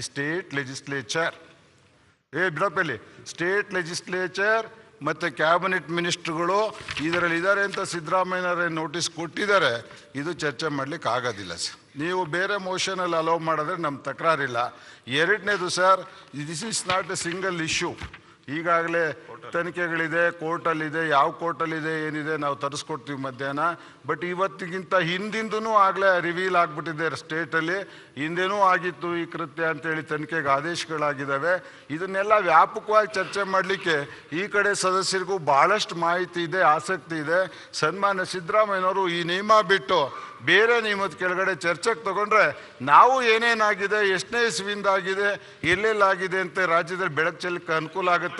State legislature. ಏ ಬಿಡಪ್ಪಲ್ಲಿ state legislature ಮತ್ತು ಕ್ಯಾಬಿನೆಟ್ ಮಿನಿಸ್ಟ್ರುಗಳು ಇದರಲ್ಲಿ ಇದ್ದಾರೆ ಅಂತ ಸಿದ್ದರಾಮಯ್ಯನವರೇ ನೋಟಿಸ್ ಕೊಟ್ಟಿದ್ದಾರೆ. ಇದು ಚರ್ಚೆ ಮಾಡಲಿಕ್ಕೆ ಆಗೋದಿಲ್ಲ ಸರ್. ನೀವು ಬೇರೆ ಮೋಷನಲ್ಲಿ ಅಲೋವ್ ಮಾಡಿದ್ರೆ ನಮ್ಮ ತಕರಾರಿಲ್ಲ. ಎರಡನೇದು sir this is not a single issue ಈಗಾಗಲೇ ತನಿಖೆಗಳಿದೆ ಕೋರ್ಟಲ್ಲಿದೆ ಯಾವ ಕೋರ್ಟಲ್ಲಿದೆ ಏನಿದೆ ನಾವು ತರಿಸ್ಕೊಡ್ತೀವಿ ಮಧ್ಯಾಹ್ನ. ಬಟ್ ಇವತ್ತಿಗಿಂತ ಹಿಂದಿಂದೂ ಆಗಲೇ ರಿವೀಲ್ ಆಗಿಬಿಟ್ಟಿದೆ ಸ್ಟೇಟಲ್ಲಿ ಹಿಂದೆನೂ ಆಗಿತ್ತು ಈ ಕೃತ್ಯ ಅಂತೇಳಿ ತನಿಖೆಗೆ ಆದೇಶಗಳಾಗಿದ್ದಾವೆ. ಇದನ್ನೆಲ್ಲ ವ್ಯಾಪಕವಾಗಿ ಚರ್ಚೆ ಮಾಡಲಿಕ್ಕೆ ಈ ಕಡೆ ಸದಸ್ಯರಿಗೂ ಭಾಳಷ್ಟು ಮಾಹಿತಿ ಇದೆ ಆಸಕ್ತಿ ಇದೆ. ಸನ್ಮಾನ್ಯ ಸಿದ್ದರಾಮಯ್ಯನವರು ಈ ನಿಯಮ ಬಿಟ್ಟು ಬೇರೆ ನಿಯಮದ ಕೆಳಗಡೆ ಚರ್ಚೆಗೆ ತಗೊಂಡ್ರೆ ನಾವು ಏನೇನಾಗಿದೆ ಎಷ್ಟನೇ ಇಸ್ವಿಯಿಂದ ಆಗಿದೆ ಎಲ್ಲೆಲ್ಲಾಗಿದೆ ಅಂತ ರಾಜ್ಯದಲ್ಲಿ ಬೆಳಕು ಚೆಲ್ಲಕ್ಕೆ ಅನುಕೂಲ ಆಗುತ್ತೆ.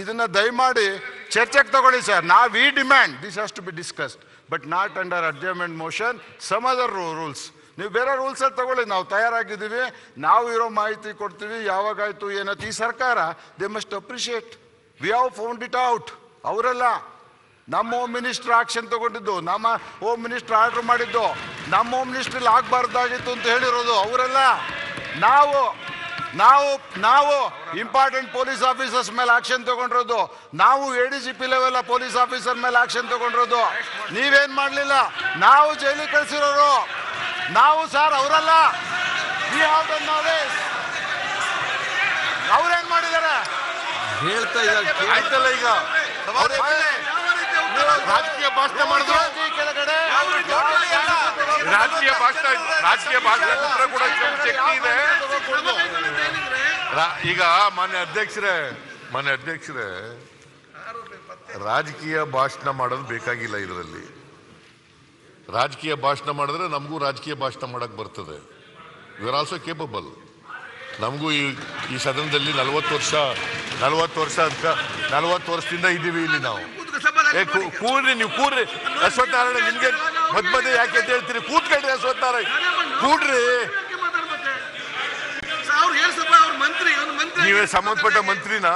ಇದನ್ನ ದಯಮಾಡಿ ಚರ್ಚೆಗೆ ತಗೊಳ್ಳಿ ಸರ್. ನಾ we demand this has to be discussed but not under adjournment motion some other rules ನೀವು ಬೇರೆ ರೂಲ್ಸಲ್ಲಿ ತಗೊಳ್ಳಿ. ನಾವು ತಯಾರಾಗಿದ್ದೀವಿ, ನಾವು ಇರೋ ಮಾಹಿತಿ ಕೊಡ್ತೀವಿ, ಯಾವಾಗಾಯಿತು ಏನಾಯ್ತು ಈ ಸರ್ಕಾರ they must appreciate we have found it out ಅವರೆಲ್ಲ, ನಮ್ಮ ಹೋಮ್ ಮಿನಿಸ್ಟರ್ ಆಕ್ಷನ್ ತಗೊಂಡಿದ್ದು, ನಮ್ಮ ಹೋಮ್ ಮಿನಿಸ್ಟರ್ ಆರ್ಡರ್ ಮಾಡಿದ್ದು, ನಮ್ಮ ಹೋಮ್ ಮಿನಿಸ್ಟ್ರಲ್ಲಿ ಆಗಬಾರ್ದಾಗಿತ್ತು ಅಂತ ಹೇಳಿರೋದು ಅವರೆಲ್ಲ. ನಾವು ನಾವು ನಾವು ಇಂಪಾರ್ಟೆಂಟ್ ಪೊಲೀಸ್ ಆಫೀಸರ್ಸ್ ಮೇಲೆ ಆಕ್ಷನ್ ತಗೊಂಡಿರೋದು. ನಾವು A D C P level police officer ಮೇಲೆ ಆಕ್ಷನ್ ತಗೊಂಡಿರೋದು. ನೀವೇನ್ ಮಾಡಲಿಲ್ಲ? ನಾವು ಜೈಲಿಗೆ ಕಳಿಸಿರೋರು. ನಾವು ಸರ್ ಅವರಲ್ಲ. ವಿ ನಾಲೆಜ್ ಅವ್ರೇನ್ ಮಾಡಿದ್ದಾರೆ? ಹೇಳ್ತಾ ಇದ್ದಾರೆ. ಆಯ್ತಲ್ಲ ಈಗ. ರಾಜಕೀಯ ಭಾಷಣ ಮಾಡಿದ್ರು? ಭಾಷಣ ರಾಜಕೀಯ ಭಾಷಣ ಕೂಡ ಶಕ್ತಿ ಇದೆ. ಈಗ ಮಾನ್ಯ ಅಧ್ಯಕ್ಷರೇ ಮಾನ್ಯ ಅಧ್ಯಕ್ಷರೇ, ರಾಜಕೀಯ ಭಾಷಣ ಮಾಡೋದು ಬೇಕಾಗಿಲ್ಲ ಇದರಲ್ಲಿ. ರಾಜಕೀಯ ಭಾಷಣ ಮಾಡಿದ್ರೆ ನಮಗೂ ರಾಜಕೀಯ ಭಾಷಣ ಮಾಡಕ್ ಬರ್ತದೆ. ಯು ಆರ್ ಆಲ್ಸೋ ಕೇಪಬಲ್ ನಮಗೂ ಈ ಈ ಸದನದಲ್ಲಿ ನಲವತ್ತು ವರ್ಷ ನಲವತ್ತು ವರ್ಷ ಅಂತ ನಲವತ್ತು ವರ್ಷದಿಂದ ಇದ್ದೀವಿ ಇಲ್ಲಿ ನಾವು. ಕೂರ್ರಿ ನೀವು, ಕೂರ್ರಿ. ಅಶ್ವತ್ಥನಾರಾಯಣ ನಿಮ್ಗೆ ಮಧ್ಯೆ ಯಾಕೆ ಅಂತ ಹೇಳ್ತೀರಿ? ಕೂತ್ಕೊಂಡ್ರೆ ಸೋತಾರ ಕೂಡ್ರಿ. ನೀವೇ ಸಂಬಂಧಪಟ್ಟ ಮಂತ್ರಿನಾ?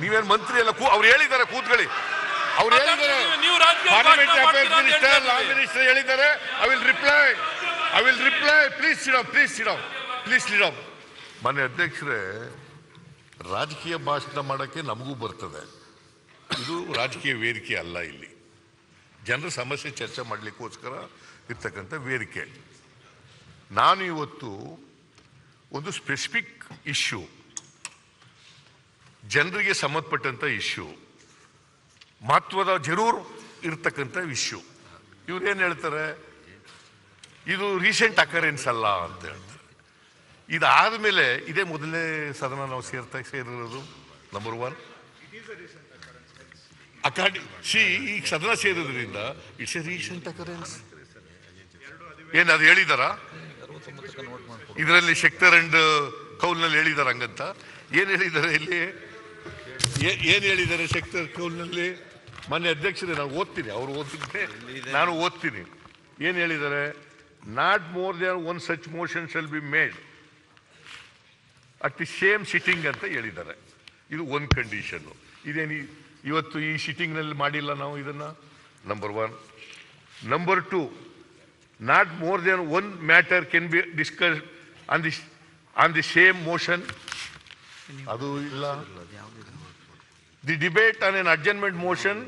ನೀವೇನು ಮಂತ್ರಿ ಅಲ್ಲ ಕೂ- ಅವ್ರು ಹೇಳಿದ್ದಾರೆ ಕೂತ್ಕೊಳ್ಳಿ. ಅವ್ರು ಹೇಳಿದ್ದಾರೆ. ನೀವು ರಾಜಕೀಯ ಪಾರ್ಲಿಮೆಂಟ್ ಭಾಷಣ ಅಫೇರ್ಸ್ ಮಿನಿಸ್ಟರ್ ಲಾ ಮಿನಿಸ್ಟರ್ ಹೇಳಿದ್ದಾರೆ. I will reply I will reply please sit down please sit down please sit down ಮನೆ ಅಧ್ಯಕ್ಷರೇ ರಾಜಕೀಯ ಭಾಷಣ ಮಾಡೋಕ್ಕೆ ನಮಗೂ ಬರ್ತದೆ. ಇದು ರಾಜಕೀಯ ವೇದಿಕೆ ಅಲ್ಲ ಇಲ್ಲಿ. ಜನರ ಸಮಸ್ಯೆ ಚರ್ಚೆ ಮಾಡಲಿಕ್ಕೋಸ್ಕರ ಇರ್ತಕ್ಕಂಥ ವೇದಿಕೆ. ನಾನು ಇವತ್ತು ಒಂದು ಸ್ಪೆಸಿಫಿಕ್ ಇಶ್ಯೂ ಜನರಿಗೆ ಸಂಬಂಧಪಟ್ಟಂಥ ಇಶ್ಯೂ ಮಹತ್ವದ ಜರೂರ್ ಇರ್ತಕ್ಕಂಥ ಇಶ್ಯೂ ಇವ್ರು ಏನು ಹೇಳ್ತಾರೆ? ಇದು ರೀಸೆಂಟ್ ಅಕರೆನ್ಸ್ ಅಲ್ಲ ಅಂತ ಹೇಳ್ತಾರೆ. ಇದಾದ ಮೇಲೆ ಇದೇ ಮೊದಲನೇ ಸದನ ನಾವು ಸೇರ್ತಾ ಸೇರಿರೋದು ನಂಬರ್ ಒನ್ ಅಕಾರ್ಡಿ ಸಿ ಈಗ ಸದನ ಸೇರೋದ್ರಿಂದ ಇಟ್ಸ್ ಎ ರೀಸೆಂಟ್ ಅಕರೆನ್ಸ್ ಏನು, ಅದು ಹೇಳಿದಾರ? ಇದರಲ್ಲಿ ಶೆಕ್ಟರ್ ಅಂಡ್ ಕೌಲ್ನಲ್ಲಿ ಹೇಳಿದಾರ ಹಂಗಂತ? ಏನು ಹೇಳಿದ್ದಾರೆ ಇಲ್ಲಿ? ಏನು ಹೇಳಿದ್ದಾರೆ ಶೆಕ್ಟರ್ ಕೌಲ್ನಲ್ಲಿ? ಮೊನ್ನೆ ಅಧ್ಯಕ್ಷರೇ, ನಾನು ಓದ್ತೀನಿ, ಅವ್ರು ಓದಿದ್ರೆ ನಾನು ಓದ್ತೀನಿ. ಏನು ಹೇಳಿದ್ದಾರೆ not more than one such motion shall be made at the same sitting ಅಂತ ಹೇಳಿದ್ದಾರೆ ಇದು ಒಂದು ಕಂಡೀಷನ್ನು ಇದೇನು ಇವತ್ತು ಈ ಸಿಟ್ಟಿಂಗ್ನಲ್ಲಿ ಮಾಡಿಲ್ಲ ನಾವು ಇದನ್ನ. Number one number two not more than one matter can be discuss on the on the same motion ಅದು ಇಲ್ಲ. The debate on an adjournment motion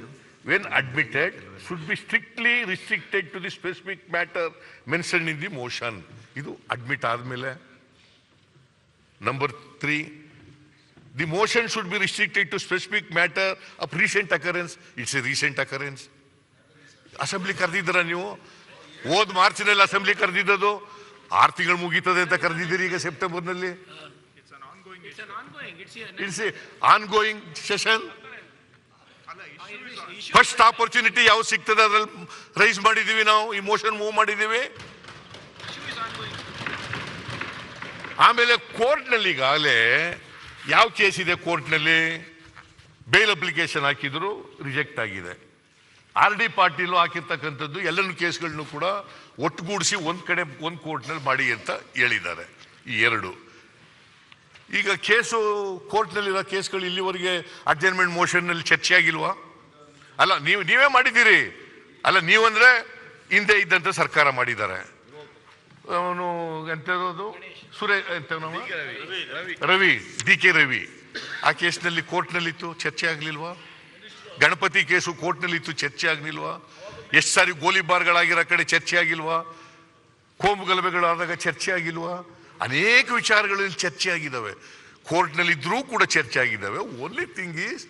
when admitted should be strictly restricted to the specific matter mention in the motion ಇದು admit ಆದಮೇಲೆ. Number three the motion should be restricted to specific matter of recent occurrence it's a recent occurrence assembly ಕರೆದಿದ್ದೀರ ನೀವು? ಹೋದ್ ಮಾರ್ಚ್ನಲ್ಲಿ assembly ಕರೆದಿದ್ದದು. ಆರು ತಿಂಗಳು ಮುಗೀತದೆ ಅಂತ ಕರೆದಿದ್ದೀರಿ ಈಗ ಸೆಪ್ಟೆಂಬರ್ನಲ್ಲಿ. It's ongoing session first opportunity ಯಾವ ಸಿಗ್ತದೆ ಅದ್ರಲ್ಲಿ ರೈಸ್ ಮಾಡಿದ್ದೀವಿ ನಾವು. ಈ ಮೋಷನ್ ಮೂವ್ ಮಾಡಿದ್ದೀವಿ. ಆಮೇಲೆ ಕೋರ್ಟ್ನಲ್ಲಿ ಈಗಾಗಲೇ ಯಾವ ಕೇಸ್ ಇದೆ ಕೋರ್ಟ್ನಲ್ಲಿ? ಬೇಲ್ ಅಪ್ಲಿಕೇಶನ್ ಹಾಕಿದ್ರು ರಿಜೆಕ್ಟ್ ಆಗಿದೆ. ಆರ್ ಡಿ ಪಾಟೀಲು ಹಾಕಿರ್ತಕ್ಕಂಥದ್ದು ಎಲ್ಲನೂ ಕೇಸ್ಗಳನ್ನು ಕೂಡ ಒಟ್ಟುಗೂಡಿಸಿ ಒಂದು ಕಡೆ, ಒಂದು ಕೋರ್ಟ್ನಲ್ಲಿ ಮಾಡಿ ಅಂತ ಹೇಳಿದ್ದಾರೆ ಈ ಎರಡು. ಈಗ ಕೇಸು ಕೋರ್ಟ್ನಲ್ಲಿರೋ ಕೇಸ್ಗಳು ಇಲ್ಲಿವರೆಗೆ ಅಡ್ಜರ್ಮೆಂಟ್ ಮೋಷನ್ನಲ್ಲಿ ಚರ್ಚೆ ಆಗಿಲ್ವಾ ಅಲ್ಲ, ನೀವು, ನೀವೇ ಮಾಡಿದ್ದೀರಿ. ಅಲ್ಲ, ನೀವಂದ್ರೆ ಹಿಂದೆ ಇದ್ದಂಥ ಸರ್ಕಾರ ಮಾಡಿದ್ದಾರೆ. ಅವನು ಎಂಥದ್ದು ಸುರೇ ಎಂತ ರವಿ. D K Ravi. ಆ ಕೇಸ್ನಲ್ಲಿ ಕೋರ್ಟ್ನಲ್ಲಿತ್ತು ಚರ್ಚೆ ಆಗ್ಲಿಲ್ವಾ? ಗಣಪತಿ ಕೇಸು ಕೋರ್ಟ್ನಲ್ಲಿತ್ತು ಚರ್ಚೆ ಆಗ್ಲಿಲ್ವಾ? ಎಷ್ಟು ಸಾರಿ ಗೋಲಿಬಾರ್ಗಳಾಗಿರೋ ಕಡೆ ಚರ್ಚೆ ಆಗಿಲ್ವಾ? ಕೋಮು ಗಲಭೆಗಳಾದಾಗ ಚರ್ಚೆ ಆಗಿಲ್ವಾ? ಅನೇಕ ವಿಚಾರಗಳಲ್ಲಿ ಚರ್ಚೆ ಆಗಿದ್ದಾವೆ. ಕೋರ್ಟ್ನಲ್ಲಿ ಇದ್ರೂ ಕೂಡ ಚರ್ಚೆ ಆಗಿದ್ದಾವೆ. ಓನ್ಲಿ ಥಿಂಗ್ ಈಸ್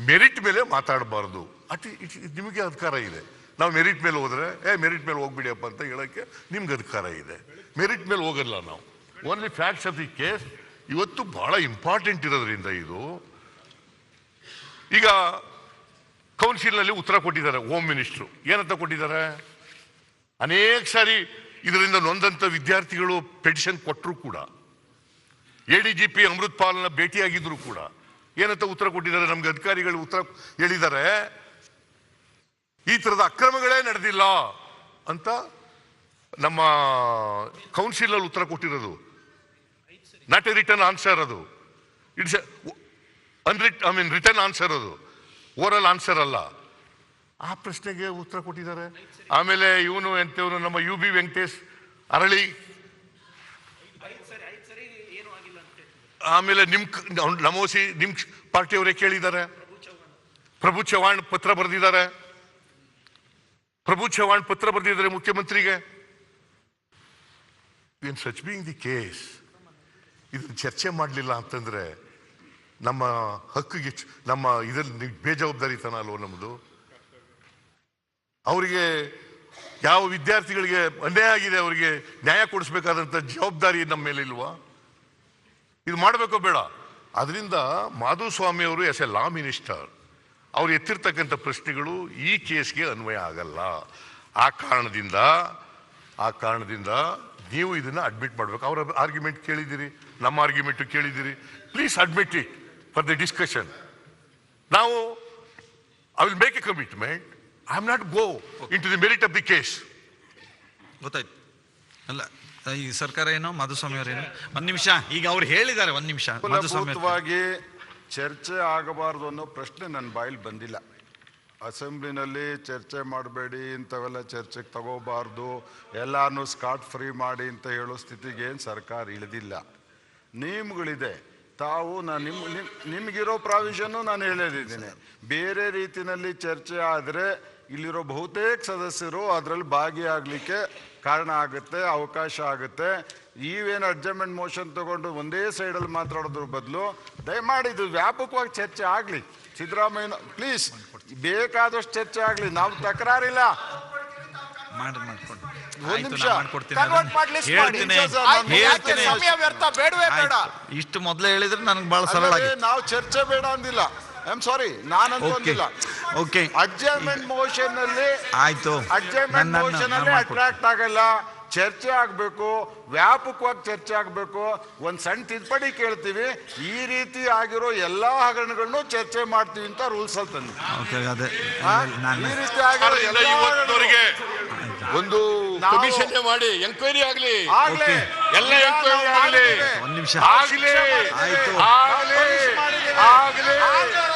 ಮೆರಿಟ್ ಮೇಲೆ ಮಾತಾಡಬಾರ್ದು. ಅಟ್ ಇಟ್ ನಿಮಗೆ ಅಧಿಕಾರ ಇದೆ. ನಾವು ಮೆರಿಟ್ ಮೇಲೆ ಹೋದ್ರೆ, ಏ, ಮೆರಿಟ್ ಮೇಲೆ ಹೋಗ್ಬಿಡಿಯಪ್ಪ ಅಂತ ಹೇಳಕ್ಕೆ ನಿಮ್ಗೆ ಅಧಿಕಾರ ಇದೆ. ಮೆರಿಟ್ ಮೇಲೆ ಹೋಗಲ್ಲ ನಾವು. Only facts of the case ಇವತ್ತು ಬಹಳ ಇಂಪಾರ್ಟೆಂಟ್ ಇರೋದ್ರಿಂದ ಇದು. ಈಗ ಕೌನ್ಸಿಲ್ನಲ್ಲಿ ಉತ್ತರ ಕೊಟ್ಟಿದ್ದಾರೆ ಹೋಮ್ ಮಿನಿಸ್ಟ್ರು ಏನಂತ ಕೊಟ್ಟಿದ್ದಾರೆ? ಅನೇಕ ಸಾರಿ ಇದರಿಂದ ನೊಂದಂತ ವಿದ್ಯಾರ್ಥಿಗಳು ಪೆಟಿಷನ್ ಕೊಟ್ಟರು ಕೂಡ A D G P Amrit ಪಾಲ್ನ ಭೇಟಿಯಾಗಿದ್ರು ಕೂಡ ಏನಂತ ಉತ್ತರ ಕೊಟ್ಟಿದ್ದಾರೆ? ನಮ್ಗೆ ಅಧಿಕಾರಿಗಳು ಉತ್ತರ ಹೇಳಿದ್ದಾರೆ. ಈ ತರದ ಅಕ್ರಮಗಳೇ ನಡೆದಿಲ್ಲ ಅಂತ ನಮ್ಮ ಕೌನ್ಸಿಲ್ ಅಲ್ಲಿ ಉತ್ತರ ಕೊಟ್ಟಿರೋದು. ನಾಟ್ ಎ ರಿಟರ್ನ್ ಆನ್ಸರ್ ಅದು. It's unwritten I mean written answer ಅದು. ಓರಲ್ ಆನ್ಸರ್ ಅಲ್ಲ. ಆ ಪ್ರಶ್ನೆಗೆ ಉತ್ತರ ಕೊಟ್ಟಿದ್ದಾರೆ. ಆಮೇಲೆ ಇವನು ಎಂತವನು ನಮ್ಮ ಯು ಬಿ ವೆಂಕಟೇಶ್ ಅರಳಿ. ಆಮೇಲೆ ನಿಮ್ ನಮೋಸಿ, ನಿಮ್ ಪಾರ್ಟಿಯವರೇ ಕೇಳಿದ್ದಾರೆ. ಪ್ರಭು ಚವಾಣ್ ಪತ್ರ ಬರೆದಿದ್ದಾರೆ. ಪ್ರಭು ಚವ್ಹಾಣ್ ಪತ್ರ ಬರೆದಿದ್ದಾರೆ ಮುಖ್ಯಮಂತ್ರಿಗೆ. In such being the case ಇದನ್ನ ಚರ್ಚೆ ಮಾಡಲಿಲ್ಲ ಅಂತಂದ್ರೆ ನಮ್ಮ ಹಕ್ಕಿಗೆ ನಮ್ಮ ಇದ್ರಲ್ಲಿ ಬೇಜವಾಬ್ದಾರಿತನ ಅಲ್ವೋ ನಮ್ಮದು ಅವರಿಗೆ ಯಾವ ವಿದ್ಯಾರ್ಥಿಗಳಿಗೆ ಅನ್ಯಾಯ ಆಗಿದೆ, ಅವರಿಗೆ ನ್ಯಾಯ ಕೊಡಿಸ್ಬೇಕಾದಂಥ ಜವಾಬ್ದಾರಿ ನಮ್ಮ ಮೇಲೆ ಇಲ್ವಾ? ಇದು ಮಾಡಬೇಕೋ ಬೇಡ. ಅದರಿಂದ ಮಾಧುಸ್ವಾಮಿ ಅವರು ಎಸ್ ಎ ಲಾ ಮಿನಿಸ್ಟರ್ ಅವ್ರು ಎತ್ತಿರ್ತಕ್ಕಂಥ ಪ್ರಶ್ನೆಗಳು ಈ ಕೇಸ್ಗೆ ಅನ್ವಯ ಆಗಲ್ಲ. ಆ ಕಾರಣದಿಂದ ಆ ಕಾರಣದಿಂದ ನೀವು ಇದನ್ನು ಅಡ್ಮಿಟ್ ಮಾಡಬೇಕು. ಅವರ ಆರ್ಗ್ಯುಮೆಂಟ್ ಕೇಳಿದಿರಿ ನಮ್ಮ ಆರ್ಗ್ಯುಮೆಂಟ್ ಕೇಳಿದಿರಿ please admit it for the discussion ನಾವು I will make a commitment I am not go into the merit of the case ಗೊತ್ತಾಯ್ತು. ಅಲ್ಲ ಈ ಸರ್ಕಾರ ಏನೋ ಮಾಧುಸ್ವಾಮಿ ಅವರೇನೋ. ಒಂದು ನಿಮಿಷ ಈಗ ಅವ್ರು ಹೇಳಿದ್ದಾರೆ ಒಂದು ನಿಮಿಷ ಮಾಧುಸ್ವಾಮಿ ಚರ್ಚೆ ಆಗಬಾರ್ದು ಅನ್ನೋ ಪ್ರಶ್ನೆ ನನ್ನ ಬಾಯಲ್ಲಿ ಬಂದಿಲ್ಲ. ಅಸೆಂಬ್ಲಿನಲ್ಲಿ ಚರ್ಚೆ ಮಾಡಬೇಡಿ, ಇಂಥವೆಲ್ಲ ಚರ್ಚೆಗೆ ತಗೋಬಾರ್ದು ಎಲ್ಲಾನು ಸ್ಕಾಟ್ ಫ್ರೀ ಮಾಡಿ ಅಂತ ಹೇಳೋ ಸ್ಥಿತಿಗೆ ಏನು ಸರ್ಕಾರ ಇಳಿದಿಲ್ಲ. ನಿಯಮಗಳಿದೆ ತಾವು ನಾನು ನಿಮ್ಮ ನಿಮ್- ನಿಮ್ಗಿರೋ ಪ್ರಾವಿಷನ್ನು ನಾನು ಹೇಳಿದ್ದೀನಿ ಬೇರೆ ರೀತಿಯಲ್ಲಿ ಚರ್ಚೆ ಆದರೆ ಇಲ್ಲಿರೋ ಬಹುತೇಕ ಸದಸ್ಯರು ಅದರಲ್ಲಿ ಭಾಗಿಯಾಗಲಿಕ್ಕೆ ಕಾರಣ ಆಗುತ್ತೆ ಅವಕಾಶ ಆಗುತ್ತೆ. ಈವೇನು ಅಡ್ಜಮೆಂಟ್ ಮೋಷನ್ ತಗೊಂಡು ಒಂದೇ ಸೈಡಲ್ಲಿ ಮಾತಾಡೋದ್ರ ಬದಲು ದಯಮಾಡಿ ಇದು ವ್ಯಾಪಕವಾಗಿ ಚರ್ಚೆ ಆಗಲಿ. ಸಿದ್ದರಾಮಯ್ಯ ಪ್ಲೀಸ್ ಬೇಕಾದಷ್ಟು ಚರ್ಚೆ ಆಗಲಿ. ನಾವು ತಕರಾರಿಲ್ಲ. ಇಷ್ಟು ಮೊದಲೇ ಹೇಳಿದ್ರೆ ನನಗೆ ಬಹಳ ಸರಳ ನಾವು ಚರ್ಚೆ ಬೇಡ ಅಂದಿಲ್ಲ. ಐ ಆಮ್ ಸಾರಿ ನಾನಂತೂ ಅಂದಿಲ್ಲ. ಓಕೆ ಅಡ್ಜಮೆಂಟ್ ಮೋಷನ್ ಅಲ್ಲಿ ಆಯ್ತು. ಅಡ್ಜಮೆಂಟ್ ನನ್ನ- ಮೋಷನ್ ನಾನು ಅಲ್ಲಿ ಮಾಡ್ಕೊಡ್ತೀನಿ. ಅಟ್ರಾಕ್ಟ್ ಆಗಲ್ಲ. ಚರ್ಚೆ ಆಗಬೇಕು. ವ್ಯಾಪಕವಾಗಿ ಚರ್ಚೆ ಆಗಬೇಕು. ಒಂದ್ ಸಣ್ಣ ತಿದ್ದುಪಡಿ ಕೇಳ್ತೀವಿ. ಈ ರೀತಿ ಆಗಿರೋ ಎಲ್ಲಾ ಹಗರಣಗಳನ್ನು ಚರ್ಚೆ ಮಾಡ್ತೀವಿ ಅಂತ ರೂಲ್ಸ್ ಅಲ್ಲಿ ತಂದ್ವಿ ಓಕೆ ಅದೇ. ಆ? ನಾನು ಈ ರೀತಿ ಆಗಿರೋ ಸರ್ಕಾರದಿಂದ ಎಲ್ಲಾ ಇವತ್ತಿನವರೆಗೆ ಒಂದು ನಾವು- ಕಮಿಷನ್ ಮಾಡಿ ಎಂಕ್ವೈರಿ ಆಗಲಿ. ಆಗ್ಲಿ. ಎಲ್ಲ ಎಂಕ್ವೈರಿ ನಾವು ಆಗಲಿ. ಮಾಡಿದ್ದೀವಿ. ಒಂದ್ ನಿಮಿಷ. ಆಗಲಿ. ಆಯ್ತು. ಆಗಲಿ. ಮಾಡಿದ್ದೀವಿ. ಆಗಲಿ. ಆಗಲಿ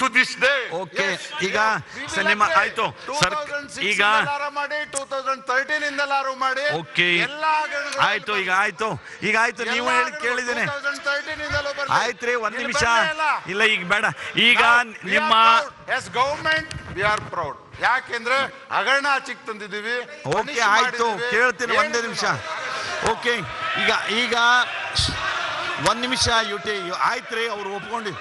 to this day. ಓಕೆ ಈಗ ಸರ್ ನಿಮ್ಮ. ಆಯ್ತು. ಸರ್ 2006 ಈಗ ಮಾಡಿ ಟೂ ತೌಸಂಡ್ ತರ್ಟೀನ್ ಇಂದಲಾರು ಮಾಡಿ. ಓಕೆ ಎಲ್ಲ ಆಯ್ತು ಈಗ ಆಯ್ತು. ಈಗ ಆಯ್ತು ನೀವು ಹೇಳಿ ಕೇಳಿದ್ದೇನೆ. 2013 ಇಂದಲೂ ಬರ್ಲಿ. ಆಯ್ತ್ರಿ ಒಂದ್ ಇಲ್ಲಿ ನಿಮಿಷ. ಇಲ್ಲ. ಈಗ ಬೇಡ. ಈಗ ನಿಮ್ಮ as government we are proud ಯಾಕೆಂದ್ರೆ ಹಗರಣ ಆಚಿಕ್ ತಂದಿದ್ದೀವಿ ಓಕೆ ಆಯ್ತು. ಕೇಳ್ತೀನಿ ಒಂದೇ ನಿಮಿಷ. ಓಕೆ ಈಗ ಈಗ ಒಂದ್ ನಿಮಿಷ ಯು ಯುಟಿ ಆಯ್ತ್ರಿ ಅವ್ರು ಒಪ್ಕೊಂಡು.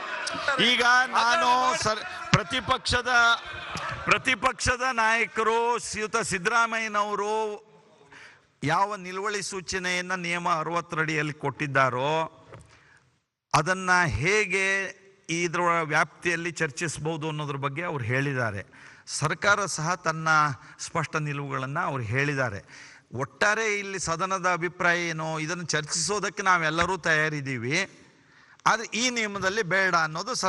ಈಗ ನಾನು ಸರ್, ಪ್ರತಿಪಕ್ಷದ ಪ್ರತಿಪಕ್ಷದ ನಾಯಕರು ಶ್ರೀಯುತ ಸಿದ್ದರಾಮಯ್ಯನವರು ಯಾವ ನಿಲುವಳಿ ಸೂಚನೆಯನ್ನು ನಿಯಮ ಅರವತ್ತರಡಿಯಲ್ಲಿ ಕೊಟ್ಟಿದ್ದಾರೋ ಅದನ್ನು ಹೇಗೆ ಇದರ ವ್ಯಾಪ್ತಿಯಲ್ಲಿ ಚರ್ಚಿಸ್ಬೋದು ಅನ್ನೋದ್ರ ಬಗ್ಗೆ ಅವ್ರು ಹೇಳಿದ್ದಾರೆ. ಸರ್ಕಾರ ಸಹ ತನ್ನ ಸ್ಪಷ್ಟ ನಿಲುವುಗಳನ್ನು ಅವ್ರು ಹೇಳಿದ್ದಾರೆ. ಒಟ್ಟಾರೆ ಇಲ್ಲಿ ಸದನದ ಅಭಿಪ್ರಾಯ ಏನು? ಇದನ್ನು ಚರ್ಚಿಸೋದಕ್ಕೆ ನಾವೆಲ್ಲರೂ ತಯಾರಿದ್ದೀವಿ. ಆದರೆ ಈ ನಿಯಮದಲ್ಲಿ ಬೇಡ ಅನ್ನೋದು ಸರ್ಕಾರ